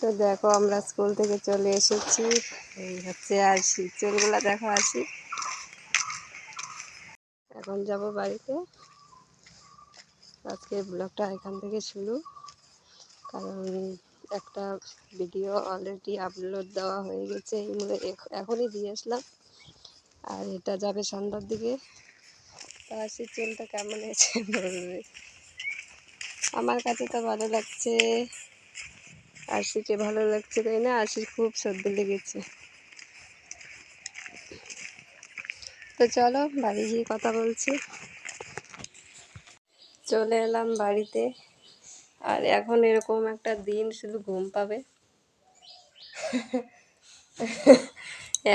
তো দেখো আমরা স্কুল থেকে চলে এসেছি। এই হচ্ছে আসি চুলগুলা দেখো আসি এখন যাব বাড়িতে। আজকে ব্লগটা এখান থেকে শুরু। কারণ একটা ভিডিও অলরেডি আপলোড দেওয়া হয়ে গেছে। এইগুলো এখ- এখনই দিয়ে আসলাম। আর এটা যাবে সন্ধ্যার দিকে। আসি চুলটা কেমন হয়েছে আমার কাছে তো ভালো লাগছে। আরশিকে ভালো লাগছে, তাই না? আরশির খুব সর্দি লেগেছে। তো চলো, বাড়ি গিয়ে কথা বলছি। চলে এলাম বাড়িতে। আর এখন এরকম একটা দিন শুধু ঘুম পাবে।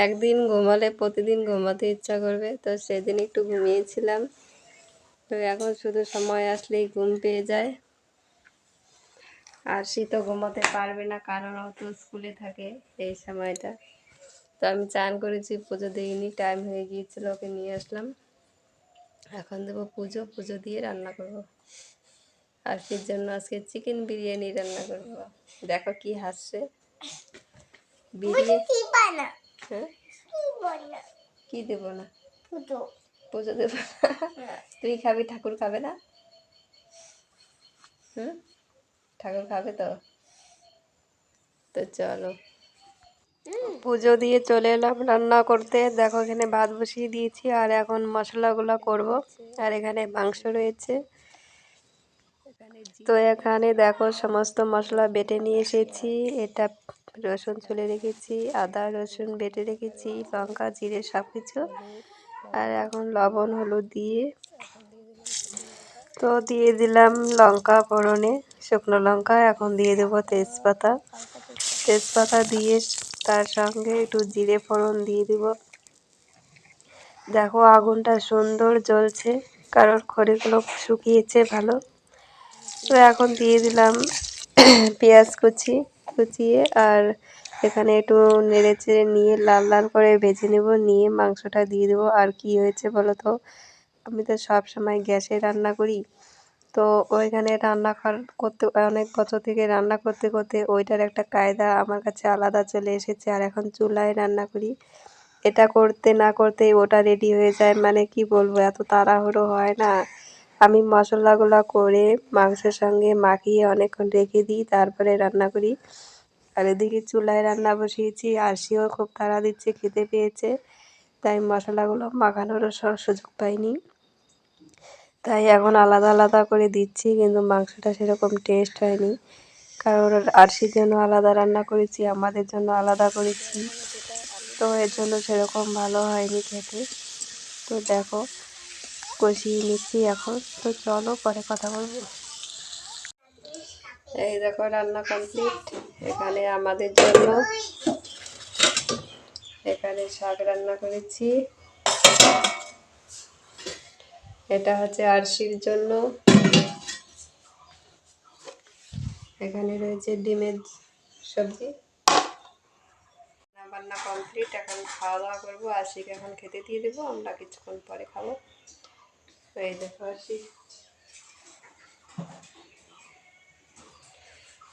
একদিন ঘুমালে প্রতিদিন ঘুমাতে ইচ্ছা করবে, তো সেদিন একটু ঘুমিয়েছিলাম। তো এখন শুধু সময় আসলেই ঘুম পেয়ে যায়। আর সে তো ঘুমাতে পারবে না কারণ ও তো স্কুলে থাকে এই সময়টা। তো আমি চান করেছি পুজো দিইনি টাইম হয়ে গিয়েছিল ওকে নিয়ে আসলাম। এখন দেবো পুজো পুজো দিয়ে রান্না করব। আর ফির জন্য আজকে চিকেন বিরিয়ানি রান্না করব। দেখো কি হাসছে। বিরিয়ানি হ্যাঁ? কি দেবো না? পুজো। দেবো তুই খাবি ঠাকুর খাবে না? হুম? ঠাকুর খাবে তো? তো চলো। পুজো দিয়ে চলে এলাম রান্না করতে। দেখো এখানে ভাত বসিয়ে দিয়েছি আর এখন মশলাগুলো করব। আর এখানে মাংস রয়েছে। তো এখানে দেখো সমস্ত মশলা বেটে নিয়ে এসেছি। এটা রসুন ছুলে রেখেছি আদা রসুন বেটে রেখেছি লঙ্কা জিরে সব কিছু আর এখন লবণ হলুদ দিয়ে। তো দিয়ে দিলাম লঙ্কা ফোড়নে। শুকনো লঙ্কা, এখন দিয়ে দেবো তেজপাতা। তেজপাতা দিয়ে তার সঙ্গে একটু জিরে ফোড়ন দিয়ে দিব। দেখো আগুনটা সুন্দর জ্বলছে, কারণ খড়িগুলো শুকিয়েছে ভালো। তো এখন দিয়ে দিলাম পেঁয়াজ কুচি, কুচিয়ে আর এখানে একটু নেড়ে চেড়ে নিয়ে লাল লাল করে ভেজে নেব, নিয়ে মাংসটা দিয়ে দেবো। আর কি হয়েছে বলো তো? আমি তো সব সময় গ্যাসে রান্না করি। তো ওইখানে রান্না কর- করতে, অনেক বছর থেকে রান্না করতে করতে ওইটার একটা কায়দা আমার কাছে আলাদা চলে এসেছে। আর এখন চুলায় রান্না করি। এটা করতে, না করতেই ওটা রেডি হয়ে যায়। মানে কি বলব, এত তাড়াহুড়ো হয় না। আমি মশলাগুলো করে মাংসের সঙ্গে মাখিয়ে অনেকক্ষণ রেখে দিই, তারপরে রান্না করি। আর এদিকে চুলায় রান্না বসিয়েছি। আরশিও খুব তাড়া দিচ্ছে, খেতে পেয়েছে। তাই মশলাগুলো মাখানোরও স- সুযোগ পাইনি। তাই এখন আলাদা আলাদা করে দিচ্ছি, কিন্তু মাংসটা সেরকম টেস্ট হয়নি। কারণ আরশির জন্য আলাদা রান্না করেছি, আমাদের জন্য আলাদা করেছি। তো এর জন্য সেরকম ভালো হয়নি খেতে। তো দেখো, কষিয়ে নিচ্ছি এখন। তো চলো পরে কথা বলব। এই দেখো রান্না কমপ্লিট এখানে আমাদের জন্য এখানে শাক রান্না করেছি। এটা হচ্ছে আরশির জন্য। এখানে রয়েছে ডিমের সবজি। রান্না কমপ্লিট এখন খাওয়া দাওয়া করব। আশিকে এখন খেতে দিয়ে দেবো, আমরা কিছুক্ষণ পরে খাব। এই দেখো আশি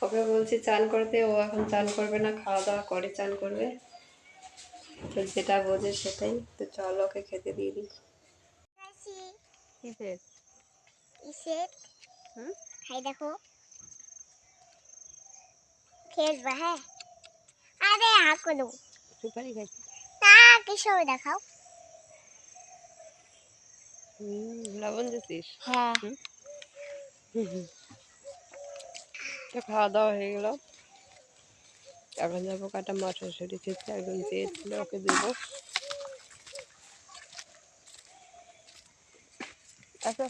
ওকে বলছি চান করতে, ও এখন চান করবে না, খাওয়া দাওয়া করে চান করবে। তো যেটা বোঝে সেটাই। তো চল ওকে খেতে দিয়ে দিই। কিসের ইসের? হুম? হাই দেখো। খেলবা হ্যাঁ? আরে হা সুপারি খাইছি। না কিসব দেখাও। লবণ দিছিস? হ্যাঁ। তো খাওয়া দাওয়া হয়ে গেল। এখন যাব কাটা চিপস একজন চেয়েছিল ওকে দেবো। আচ্ছা।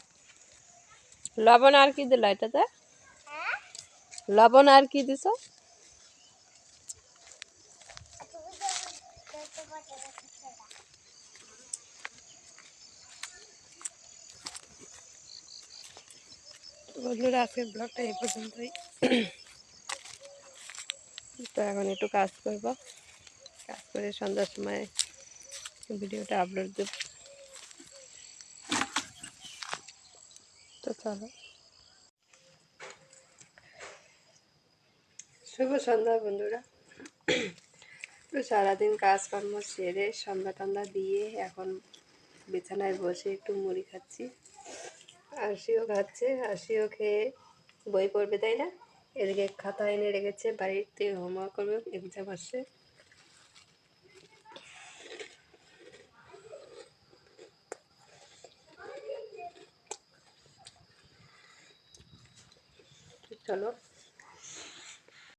লবণ আর কি দিল এটাতে? লবণ আর কি দিছ? বন্ধুরা আজকের ব্লগটা এই পর্যন্তই। তো এখন একটু কাজ করব। কাজ করে সন্ধ্যার সময় ভিডিওটা আপলোড দেব তো চলো। শুভ সন্ধ্যা বন্ধুরা। সারাদিন কাজকর্ম সেরে সন্ধ্যা টন্ধা দিয়ে এখন বিছানায় বসে একটু মুড়ি খাচ্ছি। আরশিও খাচ্ছে, আরশিও খেয়ে বই পড়বে, তাই না? এদিকে খাতা এনে রেখেছে, বাড়িতে হোমওয়ার্ক করবে এক্সাম আসছে। চলো